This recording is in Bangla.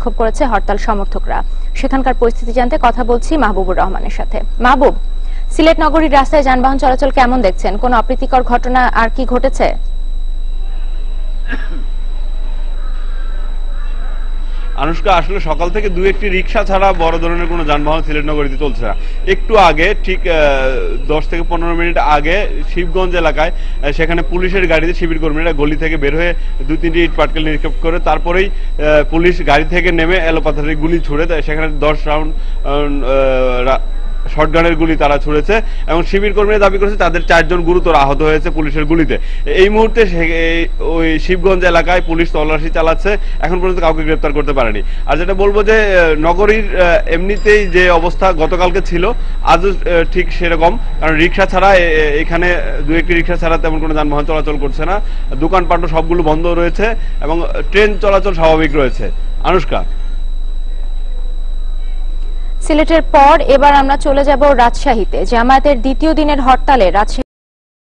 বিক্ষোভ করেছে হরতাল সমর্থকরা। সেখানকার পরিস্থিতি জানতে কথা বলছি মাহবুবুর রহমানের সাথে। মাহবুব, সিলেট নগরীর রাস্তায় যানবাহন চলাচল কেমন দেখছেন? কোন অপ্রীতিকর ঘটনা আর কি ঘটেছে? আনুষ্কা, আসলে সকাল থেকে দু একটি রিক্সা ছাড়া বড় ধরনের কোনো যানবাহন সিলেট নগরীতে চলছে না। একটু আগে, ঠিক দশ থেকে পনেরো মিনিট আগে শিবগঞ্জ এলাকায় সেখানে পুলিশের গাড়িতে শিবির কর্মীরা গলি থেকে বের হয়ে দু তিনটি ইট পাটকেল নিক্ষেপ করে তারপরেই পুলিশ গাড়ি থেকে নেমে এলোপাথারি গুলি ছুড়ে সেখানে দশ রাউন্ড শটগানের গুলি তারা ছুড়েছে এবং শিবির কর্মীরা দাবি করেছে তাদের চারজন গুরুতর আহত হয়েছে পুলিশের গুলিতে। এই মুহূর্তে ওই শিবগঞ্জ এলাকায় পুলিশ তল্লাশি চালাচ্ছে, এখন পর্যন্ত কাউকে গ্রেপ্তার করতে পারেনি। আর যেটা বলব যে নগরীর এমনিতেই যে অবস্থা গতকালকে ছিল, আজও ঠিক সেরকম। কারণ রিক্সা ছাড়া এখানে দু একটি রিক্সা ছাড়া তেমন কোনো যানবাহন চলাচল করছে না। দোকানপাটও সবগুলো বন্ধ রয়েছে এবং ট্রেন চলাচল স্বাভাবিক রয়েছে। আনুষ্কা সিলেটের পর এবার আমরা চলে যাব রাজশাহীতে। জামায়াতের দ্বিতীয় দিনের হরতালে রাজশাহী